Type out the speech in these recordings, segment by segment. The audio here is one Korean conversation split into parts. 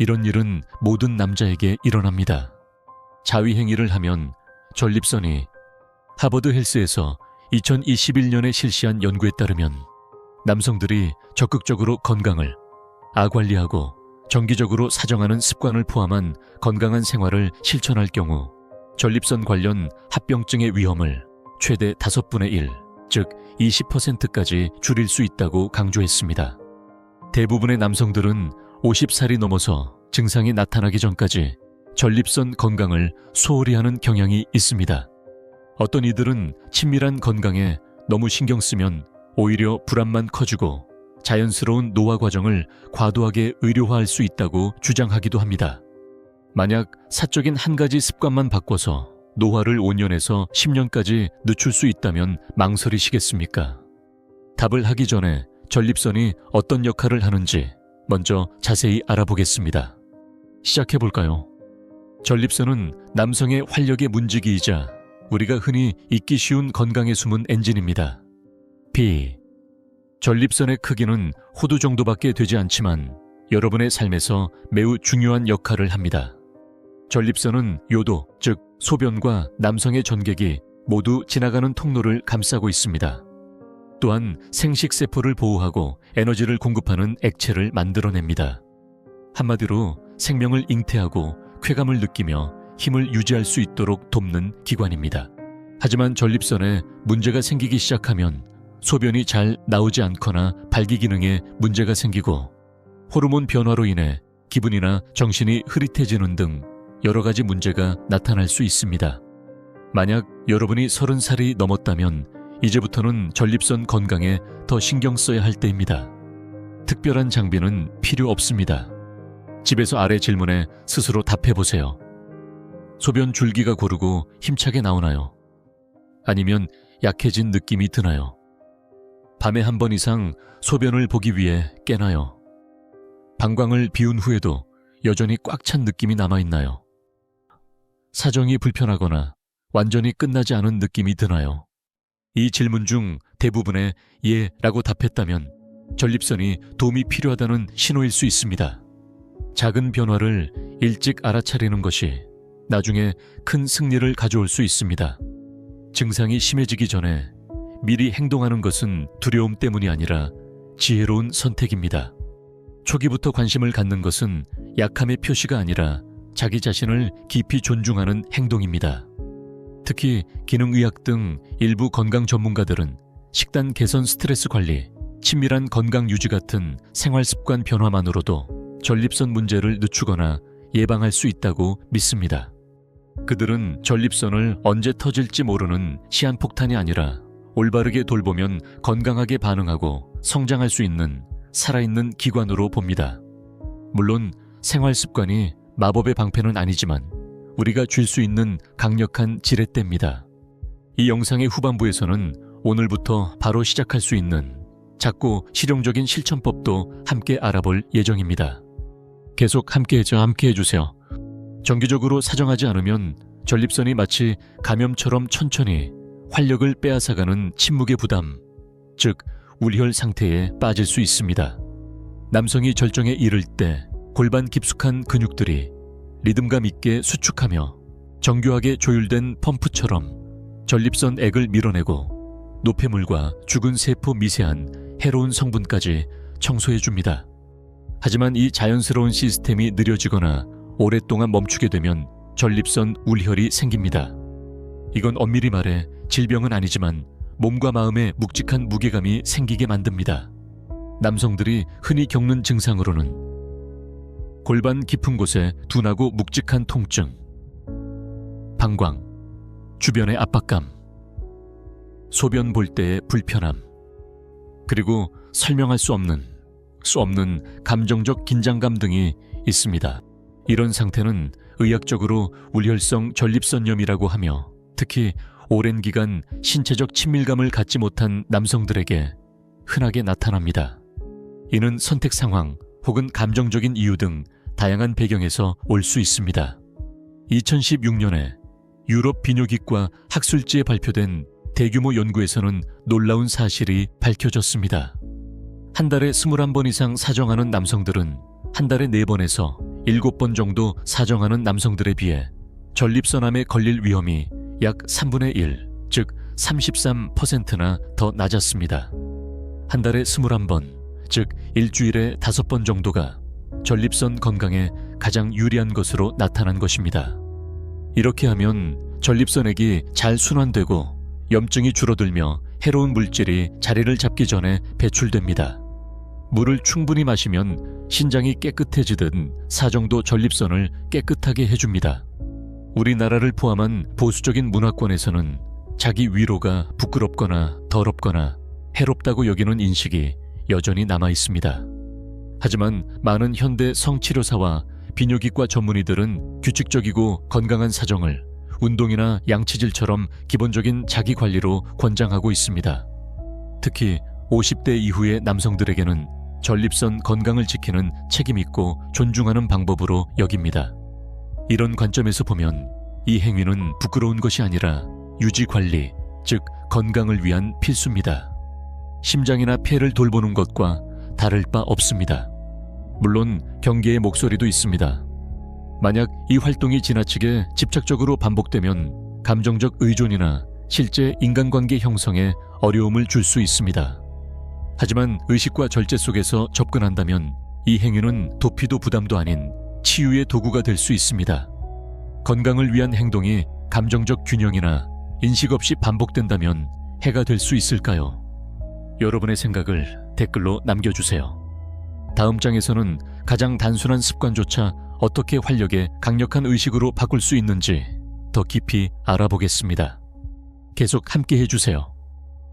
이런 일은 모든 남자에게 일어납니다. 자위 행위를 하면 전립선이 하버드 헬스에서 2021년에 실시한 연구에 따르면 남성들이 적극적으로 건강을 아관리하고 정기적으로 사정하는 습관을 포함한 건강한 생활을 실천할 경우 전립선 관련 합병증의 위험을 최대 5분의 1, 즉 20%까지 줄일 수 있다고 강조했습니다. 대부분의 남성들은 50살이 넘어서 증상이 나타나기 전까지 전립선 건강을 소홀히 하는 경향이 있습니다. 어떤 이들은 친밀한 건강에 너무 신경 쓰면 오히려 불안만 커지고 자연스러운 노화 과정을 과도하게 의료화할 수 있다고 주장하기도 합니다. 만약 사적인 한 가지 습관만 바꿔서 노화를 5년에서 10년까지 늦출 수 있다면 망설이시겠습니까? 답을 하기 전에 전립선이 어떤 역할을 하는지 먼저 자세히 알아보겠습니다. 시작해 볼까요? 전립선은 남성의 활력의 문지기이자 우리가 흔히 잊기 쉬운 건강에 숨은 엔진입니다. B. 전립선의 크기는 호두 정도밖에 되지 않지만 여러분의 삶에서 매우 중요한 역할을 합니다. 전립선은 요도, 즉 소변과 남성의 전객이 모두 지나가는 통로를 감싸고 있습니다. 또한 생식세포를 보호하고 에너지를 공급하는 액체를 만들어냅니다. 한마디로 생명을 잉태하고 쾌감을 느끼며 힘을 유지할 수 있도록 돕는 기관입니다. 하지만 전립선에 문제가 생기기 시작하면 소변이 잘 나오지 않거나 발기 기능에 문제가 생기고 호르몬 변화로 인해 기분이나 정신이 흐릿해지는 등 여러 가지 문제가 나타날 수 있습니다. 만약 여러분이 30살이 넘었다면 이제부터는 전립선 건강에 더 신경 써야 할 때입니다. 특별한 장비는 필요 없습니다. 집에서 아래 질문에 스스로 답해 보세요. 소변 줄기가 고르고 힘차게 나오나요? 아니면 약해진 느낌이 드나요? 밤에 한 번 이상 소변을 보기 위해 깨나요? 방광을 비운 후에도 여전히 꽉 찬 느낌이 남아있나요? 사정이 불편하거나 완전히 끝나지 않은 느낌이 드나요? 이 질문 중 대부분의 예 라고 답했다면 전립선이 도움이 필요하다는 신호일 수 있습니다. 작은 변화를 일찍 알아차리는 것이 나중에 큰 승리를 가져올 수 있습니다. 증상이 심해지기 전에 미리 행동하는 것은 두려움 때문이 아니라 지혜로운 선택입니다. 초기부터 관심을 갖는 것은 약함의 표시가 아니라 자기 자신을 깊이 존중하는 행동입니다. 특히 기능의학 등 일부 건강 전문가들은 식단 개선 스트레스 관리, 친밀한 건강 유지 같은 생활 습관 변화만으로도 전립선 문제를 늦추거나 예방할 수 있다고 믿습니다. 그들은 전립선을 언제 터질지 모르는 시한폭탄이 아니라 올바르게 돌보면 건강하게 반응하고 성장할 수 있는 살아있는 기관으로 봅니다. 물론 생활 습관이 마법의 방패는 아니지만 우리가 줄 수 있는 강력한 지렛대입니다. 이 영상의 후반부에서는 오늘부터 바로 시작할 수 있는 작고 실용적인 실천법도 함께 알아볼 예정입니다. 계속 함께해 주세요. 정기적으로 사정하지 않으면 전립선이 마치 감염처럼 천천히 활력을 빼앗아가는 침묵의 부담, 즉 울혈 상태에 빠질 수 있습니다. 남성이 절정에 이를 때 골반 깊숙한 근육들이 리듬감 있게 수축하며 정교하게 조율된 펌프처럼 전립선 액을 밀어내고 노폐물과 죽은 세포 미세한 해로운 성분까지 청소해 줍니다. 하지만 이 자연스러운 시스템이 느려지거나 오랫동안 멈추게 되면 전립선 울혈이 생깁니다. 이건 엄밀히 말해 질병은 아니지만 몸과 마음에 묵직한 무게감이 생기게 만듭니다. 남성들이 흔히 겪는 증상으로는 골반 깊은 곳에 둔하고 묵직한 통증, 방광, 주변의 압박감, 소변 볼 때의 불편함, 그리고 설명할 수 없는, 수 없는 감정적 긴장감 등이 있습니다. 이런 상태는 의학적으로 울혈성 전립선염이라고 하며 특히 오랜 기간 신체적 친밀감을 갖지 못한 남성들에게 흔하게 나타납니다. 이는 선택 상황 혹은 감정적인 이유 등 다양한 배경에서 올 수 있습니다. 2016년에 유럽 비뇨기과 학술지에 발표된 대규모 연구에서는 놀라운 사실이 밝혀졌습니다. 한 달에 21번 이상 사정하는 남성들은 한 달에 4번에서 7번 정도 사정하는 남성들에 비해 전립선암에 걸릴 위험이 약 3분의 1, 즉 33%나 더 낮았습니다. 한 달에 21번, 즉 일주일에 5번 정도가 전립선 건강에 가장 유리한 것으로 나타난 것입니다. 이렇게 하면 전립선액이 잘 순환되고 염증이 줄어들며 해로운 물질이 자리를 잡기 전에 배출됩니다. 물을 충분히 마시면 신장이 깨끗해지듯 사정도 전립선을 깨끗하게 해줍니다. 우리나라를 포함한 보수적인 문화권에서는 자기 위로가 부끄럽거나 더럽거나 해롭다고 여기는 인식이 여전히 남아 있습니다. 하지만 많은 현대 성치료사와 비뇨기과 전문의들은 규칙적이고 건강한 사정을 운동이나 양치질처럼 기본적인 자기 관리로 권장하고 있습니다. 특히 50대 이후의 남성들에게는 전립선 건강을 지키는 책임있고 존중하는 방법으로 여깁니다. 이런 관점에서 보면 이 행위는 부끄러운 것이 아니라 유지 관리, 즉 건강을 위한 필수입니다. 심장이나 폐를 돌보는 것과 다를 바 없습니다. 물론 경계의 목소리도 있습니다. 만약 이 활동이 지나치게 집착적으로 반복되면 감정적 의존이나 실제 인간관계 형성에 어려움을 줄 수 있습니다. 하지만 의식과 절제 속에서 접근한다면 이 행위는 도피도 부담도 아닌 치유의 도구가 될 수 있습니다. 건강을 위한 행동이 감정적 균형이나 인식 없이 반복된다면 해가 될 수 있을까요? 여러분의 생각을 댓글로 남겨주세요. 다음 장에서는 가장 단순한 습관조차 어떻게 활력의 강력한 의식으로 바꿀 수 있는지 더 깊이 알아보겠습니다. 계속 함께 해주세요.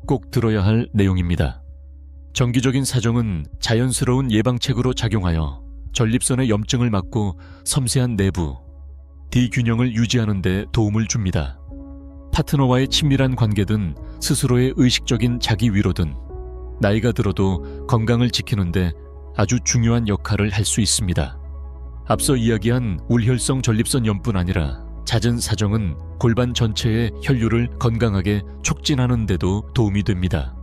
꼭 들어야 할 내용입니다. 정기적인 사정은 자연스러운 예방책으로 작용하여 전립선의 염증을 막고 섬세한 내부, 디균형을 유지하는 데 도움을 줍니다. 파트너와의 친밀한 관계든 스스로의 의식적인 자기 위로든 나이가 들어도 건강을 지키는데 아주 중요한 역할을 할 수 있습니다. 앞서 이야기한 울혈성 전립선염뿐 아니라 잦은 사정은 골반 전체의 혈류를 건강하게 촉진하는 데도 도움이 됩니다.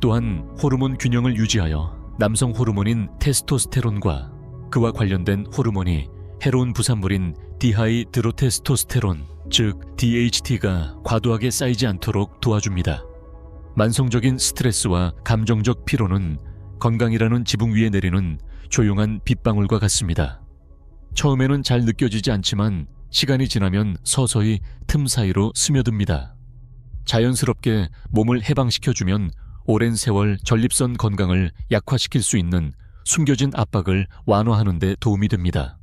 또한 호르몬 균형을 유지하여 남성 호르몬인 테스토스테론과 그와 관련된 호르몬이 해로운 부산물인 디하이드로테스토스테론, 즉 DHT가 과도하게 쌓이지 않도록 도와줍니다. 만성적인 스트레스와 감정적 피로는 건강이라는 지붕 위에 내리는 조용한 빗방울과 같습니다. 처음에는 잘 느껴지지 않지만 시간이 지나면 서서히 틈 사이로 스며듭니다. 자연스럽게 몸을 해방시켜주면 오랜 세월 전립선 건강을 약화시킬 수 있는 숨겨진 압박을 완화하는 데 도움이 됩니다.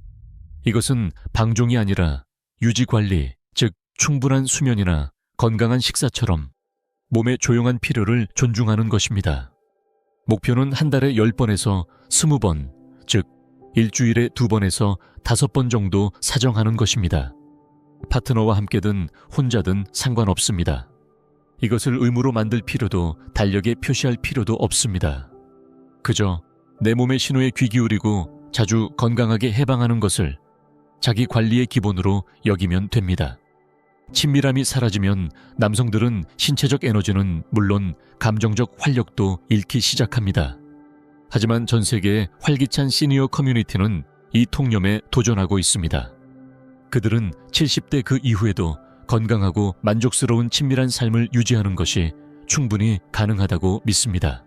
이것은 방종이 아니라 유지 관리, 즉 충분한 수면이나 건강한 식사처럼 몸의 조용한 필요를 존중하는 것입니다. 목표는 한 달에 10번에서 20번, 즉 일주일에 2번에서 5번 정도 사정하는 것입니다. 파트너와 함께든 혼자든 상관없습니다. 이것을 의무로 만들 필요도 달력에 표시할 필요도 없습니다. 그저 내 몸의 신호에 귀 기울이고 자주 건강하게 해방하는 것을 자기 관리의 기본으로 여기면 됩니다. 친밀함이 사라지면 남성들은 신체적 에너지는 물론 감정적 활력도 잃기 시작합니다. 하지만 전 세계의 활기찬 시니어 커뮤니티는 이 통념에 도전하고 있습니다. 그들은 70대 그 이후에도 건강하고 만족스러운 친밀한 삶을 유지하는 것이 충분히 가능하다고 믿습니다.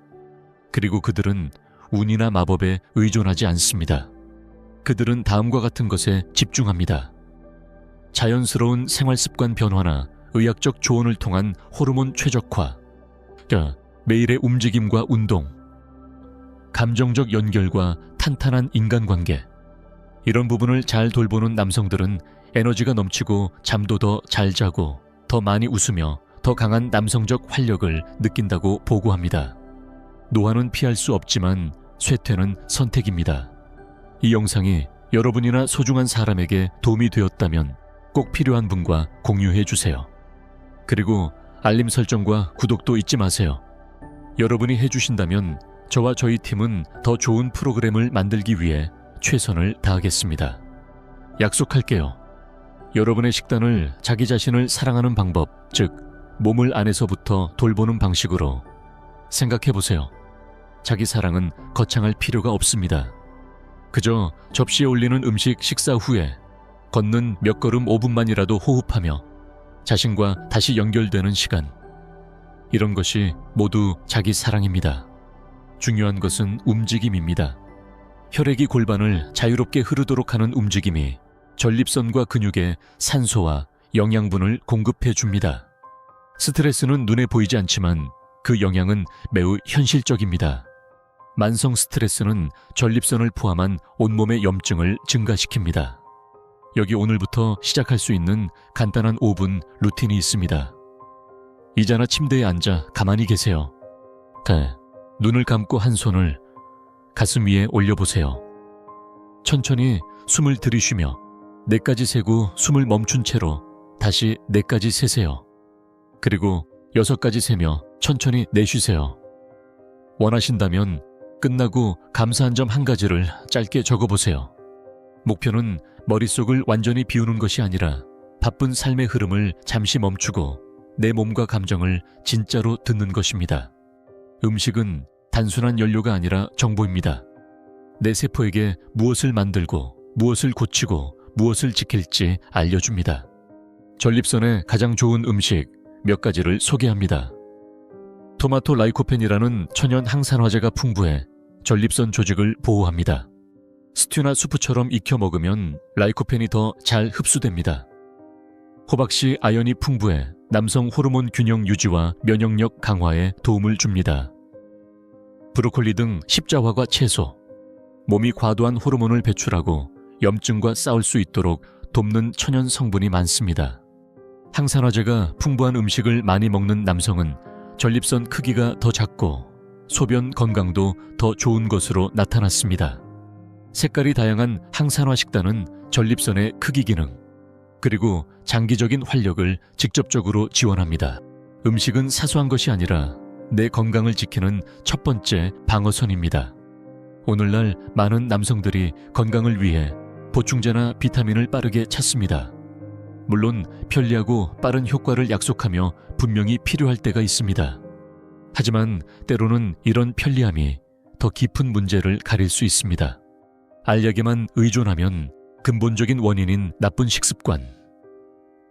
그리고 그들은 운이나 마법에 의존하지 않습니다. 그들은 다음과 같은 것에 집중합니다. 자연스러운 생활 습관 변화나 의학적 조언을 통한 호르몬 최적화, 자, 매일의 움직임과 운동, 감정적 연결과 탄탄한 인간관계. 이런 부분을 잘 돌보는 남성들은 에너지가 넘치고 잠도 더 잘 자고 더 많이 웃으며 더 강한 남성적 활력을 느낀다고 보고합니다. 노화는 피할 수 없지만 쇠퇴는 선택입니다. 이 영상이 여러분이나 소중한 사람에게 도움이 되었다면 꼭 필요한 분과 공유해 주세요. 그리고 알림 설정과 구독도 잊지 마세요. 여러분이 해주신다면 저와 저희 팀은 더 좋은 프로그램을 만들기 위해 최선을 다하겠습니다. 약속할게요. 여러분의 식단을 자기 자신을 사랑하는 방법, 즉, 몸을 안에서부터 돌보는 방식으로 생각해 보세요. 자기 사랑은 거창할 필요가 없습니다. 그저 접시에 올리는 음식 식사 후에 걷는 몇 걸음 5분만이라도 호흡하며 자신과 다시 연결되는 시간. 이런 것이 모두 자기 사랑입니다. 중요한 것은 움직임입니다. 혈액이 골반을 자유롭게 흐르도록 하는 움직임이 전립선과 근육에 산소와 영양분을 공급해 줍니다. 스트레스는 눈에 보이지 않지만 그 영향은 매우 현실적입니다. 만성 스트레스는 전립선을 포함한 온몸의 염증을 증가시킵니다. 여기 오늘부터 시작할 수 있는 간단한 5분 루틴이 있습니다. 이자나 침대에 앉아 가만히 계세요. 네. 눈을 감고 한 손을 가슴 위에 올려보세요. 천천히 숨을 들이쉬며 네까지 세고 숨을 멈춘 채로 다시 네까지 세세요. 그리고 여섯까지 세며 천천히 내쉬세요. 원하신다면 끝나고 감사한 점 한 가지를 짧게 적어보세요. 목표는 머릿속을 완전히 비우는 것이 아니라 바쁜 삶의 흐름을 잠시 멈추고 내 몸과 감정을 진짜로 듣는 것입니다. 음식은 단순한 연료가 아니라 정보입니다. 내 세포에게 무엇을 만들고 무엇을 고치고 무엇을 지킬지 알려줍니다. 전립선에 가장 좋은 음식 몇 가지를 소개합니다. 토마토 라이코펜이라는 천연 항산화제가 풍부해 전립선 조직을 보호합니다. 스튜나 수프처럼 익혀 먹으면 라이코펜이 더 잘 흡수됩니다. 호박씨 아연이 풍부해 남성 호르몬 균형 유지와 면역력 강화에 도움을 줍니다. 브로콜리 등 십자화과 채소, 몸이 과도한 호르몬을 배출하고 염증과 싸울 수 있도록 돕는 천연 성분이 많습니다. 항산화제가 풍부한 음식을 많이 먹는 남성은 전립선 크기가 더 작고 소변 건강도 더 좋은 것으로 나타났습니다. 색깔이 다양한 항산화 식단은 전립선의 크기 기능, 그리고 장기적인 활력을 직접적으로 지원합니다. 음식은 사소한 것이 아니라 내 건강을 지키는 첫 번째 방어선입니다. 오늘날 많은 남성들이 건강을 위해 보충제나 비타민을 빠르게 찾습니다. 물론 편리하고 빠른 효과를 약속하며 분명히 필요할 때가 있습니다. 하지만 때로는 이런 편리함이 더 깊은 문제를 가릴 수 있습니다. 알약에만 의존하면 근본적인 원인인 나쁜 식습관,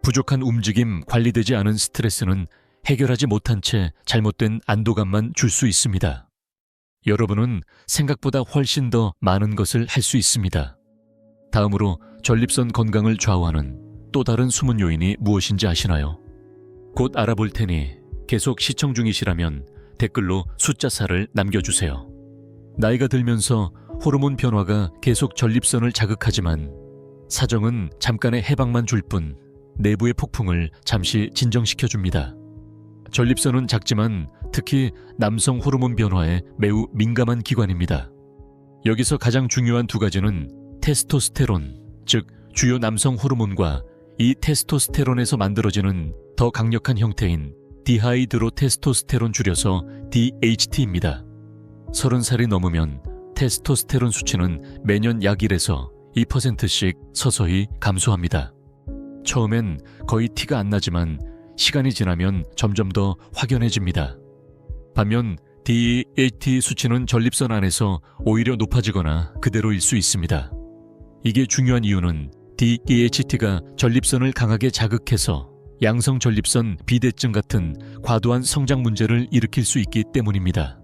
부족한 움직임, 관리되지 않은 스트레스는 해결하지 못한 채 잘못된 안도감만 줄 수 있습니다. 여러분은 생각보다 훨씬 더 많은 것을 할 수 있습니다. 다음으로 전립선 건강을 좌우하는 또 다른 숨은 요인이 무엇인지 아시나요? 곧 알아볼 테니 계속 시청 중이시라면 댓글로 숫자 4를 남겨주세요. 나이가 들면서 호르몬 변화가 계속 전립선을 자극하지만 사정은 잠깐의 해방만 줄 뿐 내부의 폭풍을 잠시 진정시켜 줍니다. 전립선은 작지만 특히 남성 호르몬 변화에 매우 민감한 기관입니다. 여기서 가장 중요한 두 가지는 테스토스테론, 즉 주요 남성 호르몬과 이 테스토스테론에서 만들어지는 더 강력한 형태인 디하이드로 테스토스테론 줄여서 DHT입니다. 30살이 넘으면 테스토스테론 수치는 매년 약 1에서 2%씩 서서히 감소합니다. 처음엔 거의 티가 안 나지만 시간이 지나면 점점 더 확연해집니다. 반면 DHT 수치는 전립선 안에서 오히려 높아지거나 그대로일 수 있습니다. 이게 중요한 이유는 DHT가 전립선을 강하게 자극해서 양성 전립선 비대증 같은 과도한 성장 문제를 일으킬 수 있기 때문입니다.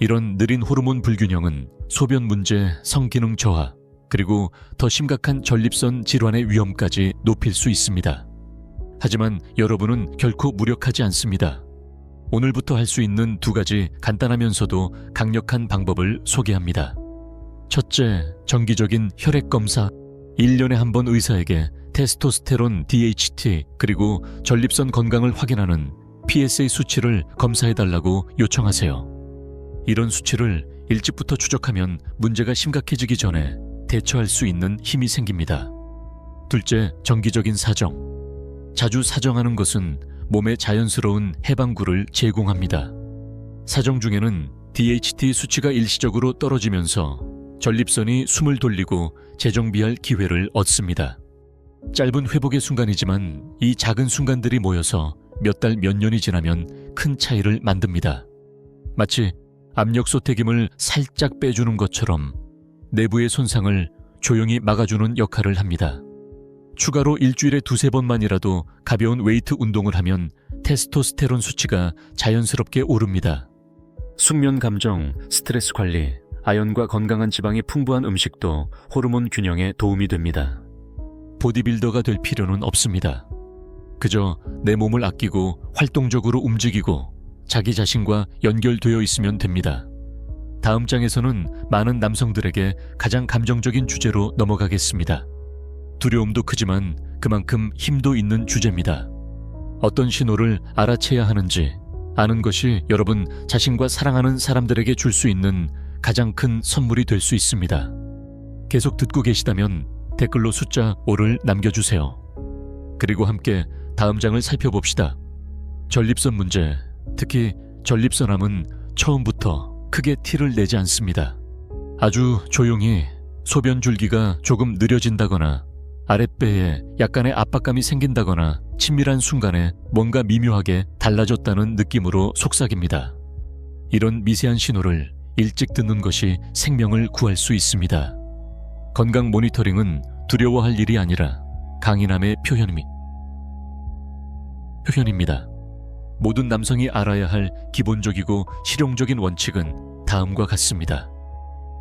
이런 느린 호르몬 불균형은 소변 문제, 성기능 저하, 그리고 더 심각한 전립선 질환의 위험까지 높일 수 있습니다. 하지만 여러분은 결코 무력하지 않습니다. 오늘부터 할 수 있는 두 가지 간단하면서도 강력한 방법을 소개합니다. 첫째, 정기적인 혈액 검사. 1년에 한 번 의사에게 테스토스테론 DHT 그리고 전립선 건강을 확인하는 PSA 수치를 검사해달라고 요청하세요. 이런 수치를 일찍부터 추적하면 문제가 심각해지기 전에 대처할 수 있는 힘이 생깁니다. 둘째, 정기적인 사정. 자주 사정하는 것은 몸에 자연스러운 해방구를 제공합니다. 사정 중에는 DHT 수치가 일시적으로 떨어지면서 전립선이 숨을 돌리고 재정비할 기회를 얻습니다. 짧은 회복의 순간이지만 이 작은 순간들이 모여서 몇 달 몇 년이 지나면 큰 차이를 만듭니다. 마치 압력솥 튀김을 살짝 빼주는 것처럼 내부의 손상을 조용히 막아주는 역할을 합니다. 추가로 일주일에 두세 번만이라도 가벼운 웨이트 운동을 하면 테스토스테론 수치가 자연스럽게 오릅니다. 숙면 감정, 스트레스 관리, 아연과 건강한 지방이 풍부한 음식도 호르몬 균형에 도움이 됩니다. 보디빌더가 될 필요는 없습니다. 그저 내 몸을 아끼고 활동적으로 움직이고 자기 자신과 연결되어 있으면 됩니다. 다음 장에서는 많은 남성들에게 가장 감정적인 주제로 넘어가겠습니다. 두려움도 크지만 그만큼 힘도 있는 주제입니다. 어떤 신호를 알아채야 하는지 아는 것이 여러분 자신과 사랑하는 사람들에게 줄 수 있는 가장 큰 선물이 될 수 있습니다. 계속 듣고 계시다면 댓글로 숫자 5를 남겨주세요. 그리고 함께 다음 장을 살펴봅시다. 전립선 문제, 특히 전립선암은 처음부터 크게 티를 내지 않습니다. 아주 조용히 소변 줄기가 조금 느려진다거나 아랫배에 약간의 압박감이 생긴다거나 친밀한 순간에 뭔가 미묘하게 달라졌다는 느낌으로 속삭입니다. 이런 미세한 신호를 일찍 듣는 것이 생명을 구할 수 있습니다. 건강 모니터링은 두려워할 일이 아니라 강인함의 표현입니다. 표현입니다. 모든 남성이 알아야 할 기본적이고 실용적인 원칙은 다음과 같습니다.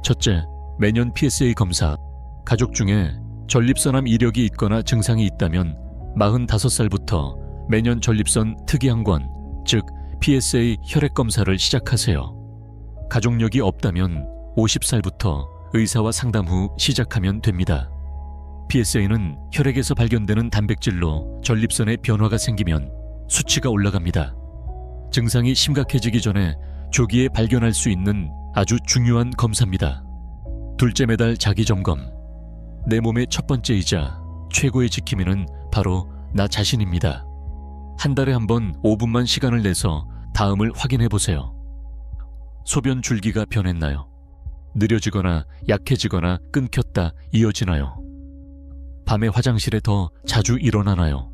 첫째, 매년 PSA 검사. 가족 중에 전립선암 이력이 있거나 증상이 있다면 45살부터 매년 전립선 특이항원, 즉 PSA 혈액 검사를 시작하세요. 가족력이 없다면 50살부터 의사와 상담 후 시작하면 됩니다. PSA는 혈액에서 발견되는 단백질로 전립선에 변화가 생기면 수치가 올라갑니다. 증상이 심각해지기 전에 조기에 발견할 수 있는 아주 중요한 검사입니다. 둘째 매달 자기 점검. 내 몸의 첫 번째이자 최고의 지킴이는 바로 나 자신입니다. 한 달에 한 번 5분만 시간을 내서 다음을 확인해 보세요. 소변 줄기가 변했나요? 느려지거나 약해지거나 끊겼다 이어지나요? 밤에 화장실에 더 자주 일어나나요?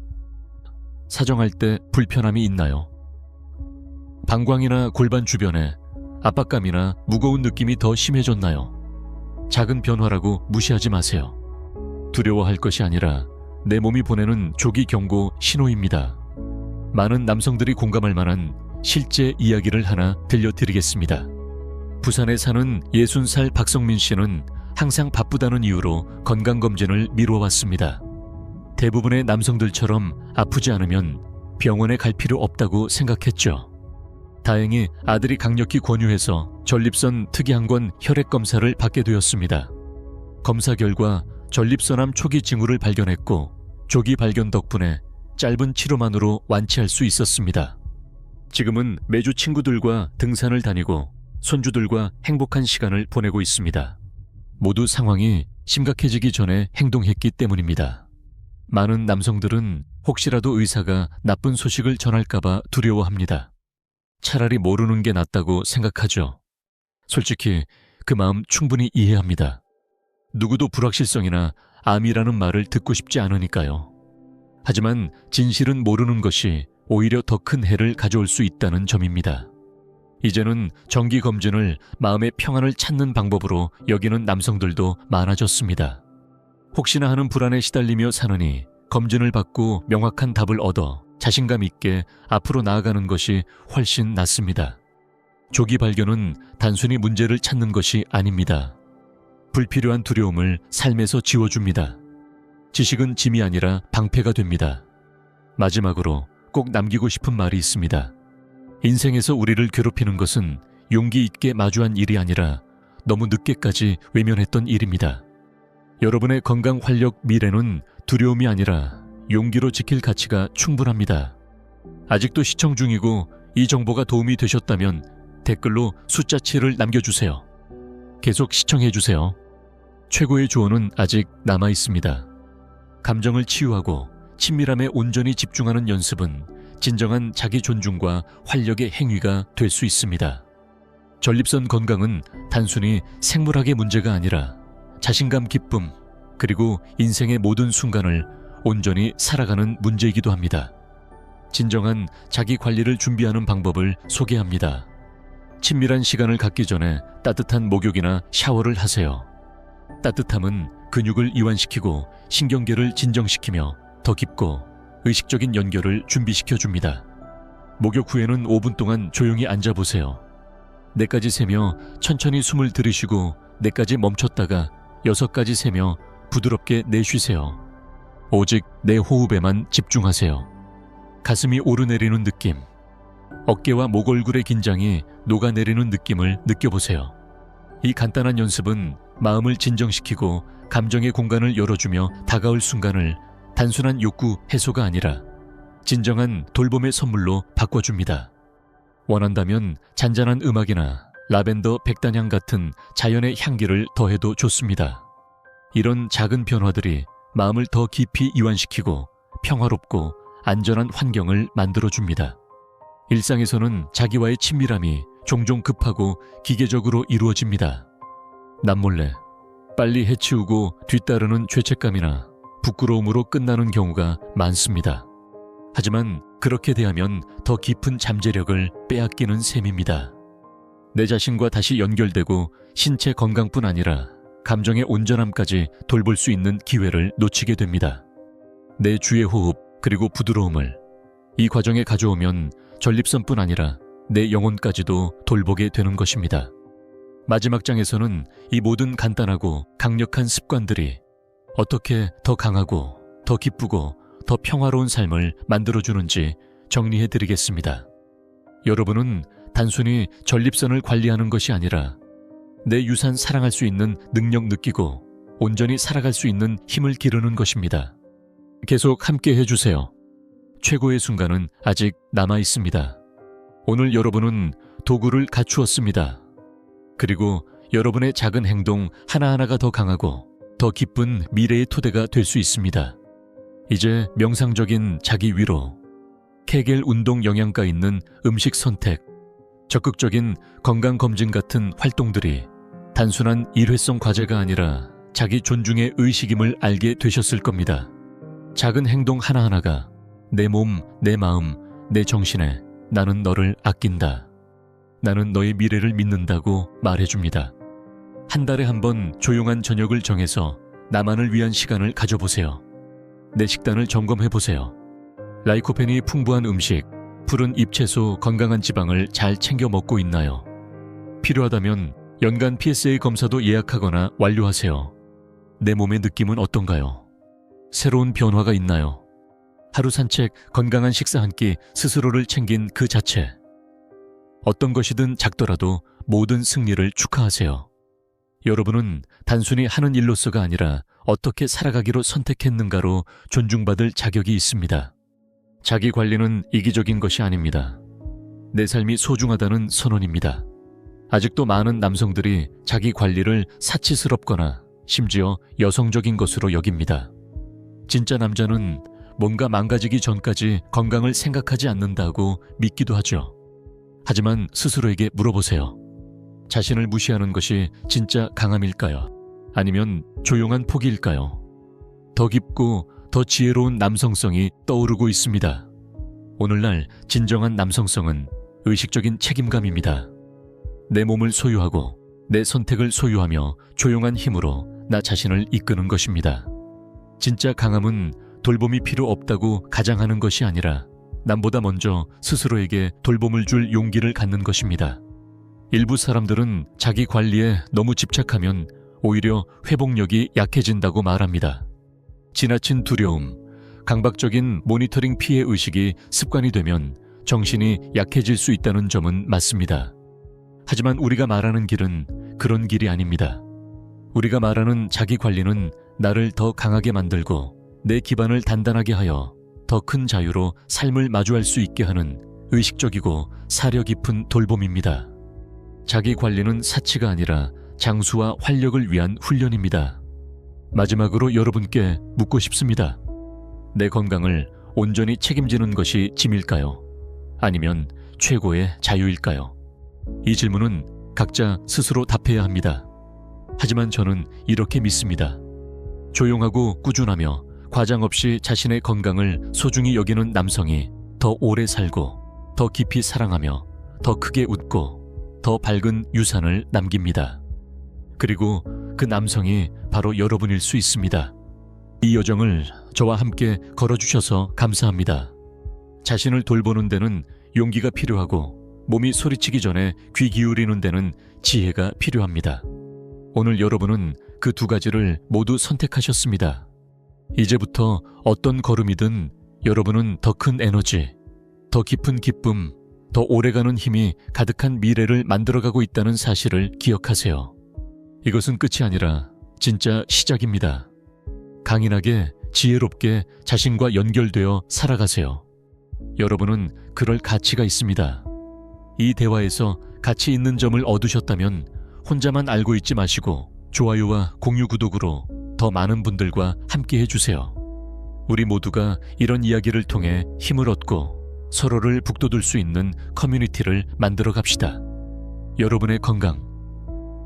사정할 때 불편함이 있나요? 방광이나 골반 주변에 압박감이나 무거운 느낌이 더 심해졌나요? 작은 변화라고 무시하지 마세요. 두려워할 것이 아니라 내 몸이 보내는 조기 경고 신호입니다. 많은 남성들이 공감할 만한 실제 이야기를 하나 들려드리겠습니다. 부산에 사는 60살 박성민 씨는 항상 바쁘다는 이유로 건강검진을 미뤄왔습니다. 대부분의 남성들처럼 아프지 않으면 병원에 갈 필요 없다고 생각했죠. 다행히 아들이 강력히 권유해서 전립선 특이한건 혈액 검사를 받게 되었습니다. 검사 결과 전립선암 초기 징후를 발견했고 조기 발견 덕분에 짧은 치료만으로 완치할 수 있었습니다. 지금은 매주 친구들과 등산을 다니고 손주들과 행복한 시간을 보내고 있습니다. 모두 상황이 심각해지기 전에 행동했기 때문입니다. 많은 남성들은 혹시라도 의사가 나쁜 소식을 전할까봐 두려워합니다. 차라리 모르는 게 낫다고 생각하죠. 솔직히 그 마음 충분히 이해합니다. 누구도 불확실성이나 암이라는 말을 듣고 싶지 않으니까요. 하지만 진실은 모르는 것이 오히려 더 큰 해를 가져올 수 있다는 점입니다. 이제는 정기 검진을 마음의 평안을 찾는 방법으로 여기는 남성들도 많아졌습니다. 혹시나 하는 불안에 시달리며 사느니 검진을 받고 명확한 답을 얻어 자신감 있게 앞으로 나아가는 것이 훨씬 낫습니다. 조기 발견은 단순히 문제를 찾는 것이 아닙니다. 불필요한 두려움을 삶에서 지워줍니다. 지식은 짐이 아니라 방패가 됩니다. 마지막으로 꼭 남기고 싶은 말이 있습니다. 인생에서 우리를 괴롭히는 것은 용기 있게 마주한 일이 아니라 너무 늦게까지 외면했던 일입니다. 여러분의 건강 활력 미래는 두려움이 아니라 용기로 지킬 가치가 충분합니다. 아직도 시청 중이고 이 정보가 도움이 되셨다면 댓글로 숫자 7을 남겨주세요. 계속 시청해주세요. 최고의 조언은 아직 남아 있습니다. 감정을 치유하고 친밀함에 온전히 집중하는 연습은 진정한 자기 존중과 활력의 행위가 될 수 있습니다. 전립선 건강은 단순히 생물학의 문제가 아니라 자신감 기쁨, 그리고 인생의 모든 순간을 온전히 살아가는 문제이기도 합니다. 진정한 자기 관리를 준비하는 방법을 소개합니다. 친밀한 시간을 갖기 전에 따뜻한 목욕이나 샤워를 하세요. 따뜻함은 근육을 이완시키고 신경계를 진정시키며 더 깊고 의식적인 연결을 준비시켜 줍니다. 목욕 후에는 5분 동안 조용히 앉아 보세요. 네까지 세며 천천히 숨을 들이쉬고 네까지 멈췄다가 여섯까지 세며 부드럽게 내쉬세요. 오직 내 호흡에만 집중하세요. 가슴이 오르내리는 느낌, 어깨와 목 얼굴의 긴장이 녹아내리는 느낌을 느껴보세요. 이 간단한 연습은 마음을 진정시키고 감정의 공간을 열어주며 다가올 순간을 단순한 욕구 해소가 아니라 진정한 돌봄의 선물로 바꿔줍니다. 원한다면 잔잔한 음악이나 라벤더 백단향 같은 자연의 향기를 더해도 좋습니다. 이런 작은 변화들이 마음을 더 깊이 이완시키고 평화롭고 안전한 환경을 만들어줍니다. 일상에서는 자기와의 친밀함이 종종 급하고 기계적으로 이루어집니다. 남몰래 빨리 해치우고 뒤따르는 죄책감이나 부끄러움으로 끝나는 경우가 많습니다. 하지만 그렇게 대하면 더 깊은 잠재력을 빼앗기는 셈입니다. 내 자신과 다시 연결되고 신체 건강뿐 아니라 감정의 온전함까지 돌볼 수 있는 기회를 놓치게 됩니다. 내 주의 호흡 그리고 부드러움을 이 과정에 가져오면 전립선뿐 아니라 내 영혼까지도 돌보게 되는 것입니다. 마지막 장에서는 이 모든 간단하고 강력한 습관들이 어떻게 더 강하고 더 기쁘고 더 평화로운 삶을 만들어주는지 정리해 드리겠습니다. 여러분은 단순히 전립선을 관리하는 것이 아니라 내 유산 사랑할 수 있는 능력 느끼고 온전히 살아갈 수 있는 힘을 기르는 것입니다. 계속 함께 해주세요. 최고의 순간은 아직 남아 있습니다. 오늘 여러분은 도구를 갖추었습니다. 그리고 여러분의 작은 행동 하나하나가 더 강하고 더 기쁜 미래의 토대가 될 수 있습니다. 이제 명상적인 자기 위로, 케겔 운동 영양가 있는 음식 선택, 적극적인 건강 검진 같은 활동들이 단순한 일회성 과제가 아니라 자기 존중의 의식임을 알게 되셨을 겁니다. 작은 행동 하나하나가 내 몸, 내 마음, 내 정신에 나는 너를 아낀다. 나는 너의 미래를 믿는다고 말해줍니다. 한 달에 한 번 조용한 저녁을 정해서 나만을 위한 시간을 가져보세요. 내 식단을 점검해 보세요. 라이코펜이 풍부한 음식, 푸른 잎채소, 건강한 지방을 잘 챙겨 먹고 있나요? 필요하다면 연간 PSA 검사도 예약하거나 완료하세요. 내 몸의 느낌은 어떤가요? 새로운 변화가 있나요? 하루 산책, 건강한 식사 한 끼 스스로를 챙긴 그 자체. 어떤 것이든 작더라도 모든 승리를 축하하세요. 여러분은 단순히 하는 일로서가 아니라 어떻게 살아가기로 선택했는가로 존중받을 자격이 있습니다. 자기 관리는 이기적인 것이 아닙니다. 내 삶이 소중하다는 선언입니다. 아직도 많은 남성들이 자기 관리를 사치스럽거나 심지어 여성적인 것으로 여깁니다. 진짜 남자는 뭔가 망가지기 전까지 건강을 생각하지 않는다고 믿기도 하죠. 하지만 스스로에게 물어보세요. 자신을 무시하는 것이 진짜 강함일까요? 아니면 조용한 포기일까요? 더 깊고 더 지혜로운 남성성이 떠오르고 있습니다. 오늘날 진정한 남성성은 의식적인 책임감입니다. 내 몸을 소유하고 내 선택을 소유하며 조용한 힘으로 나 자신을 이끄는 것입니다. 진짜 강함은 돌봄이 필요 없다고 가장하는 것이 아니라 남보다 먼저 스스로에게 돌봄을 줄 용기를 갖는 것입니다. 일부 사람들은 자기 관리에 너무 집착하면 오히려 회복력이 약해진다고 말합니다. 지나친 두려움, 강박적인 모니터링 피해 의식이 습관이 되면 정신이 약해질 수 있다는 점은 맞습니다. 하지만 우리가 말하는 길은 그런 길이 아닙니다. 우리가 말하는 자기 관리는 나를 더 강하게 만들고 내 기반을 단단하게 하여 더 큰 자유로 삶을 마주할 수 있게 하는 의식적이고 사려 깊은 돌봄입니다. 자기 관리는 사치가 아니라 장수와 활력을 위한 훈련입니다. 마지막으로 여러분께 묻고 싶습니다. 내 건강을 온전히 책임지는 것이 짐일까요? 아니면 최고의 자유일까요? 이 질문은 각자 스스로 답해야 합니다. 하지만 저는 이렇게 믿습니다. 조용하고 꾸준하며 과장 없이 자신의 건강을 소중히 여기는 남성이 더 오래 살고 더 깊이 사랑하며 더 크게 웃고 더 밝은 유산을 남깁니다. 그리고 그 남성이 바로 여러분일 수 있습니다. 이 여정을 저와 함께 걸어주셔서 감사합니다. 자신을 돌보는 데는 용기가 필요하고 몸이 소리치기 전에 귀 기울이는 데는 지혜가 필요합니다. 오늘 여러분은 그 두 가지를 모두 선택하셨습니다. 이제부터 어떤 걸음이든 여러분은 더 큰 에너지, 더 깊은 기쁨, 더 오래가는 힘이 가득한 미래를 만들어가고 있다는 사실을 기억하세요. 이것은 끝이 아니라 진짜 시작입니다. 강인하게 지혜롭게 자신과 연결되어 살아가세요. 여러분은 그럴 가치가 있습니다. 이 대화에서 가치 있는 점을 얻으셨다면 혼자만 알고 있지 마시고 좋아요와 공유 구독으로 더 많은 분들과 함께 해주세요. 우리 모두가 이런 이야기를 통해 힘을 얻고 서로를 북돋을 수 있는 커뮤니티를 만들어 갑시다. 여러분의 건강,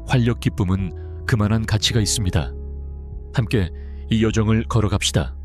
활력 기쁨은 그만한 가치가 있습니다. 함께 이 여정을 걸어갑시다.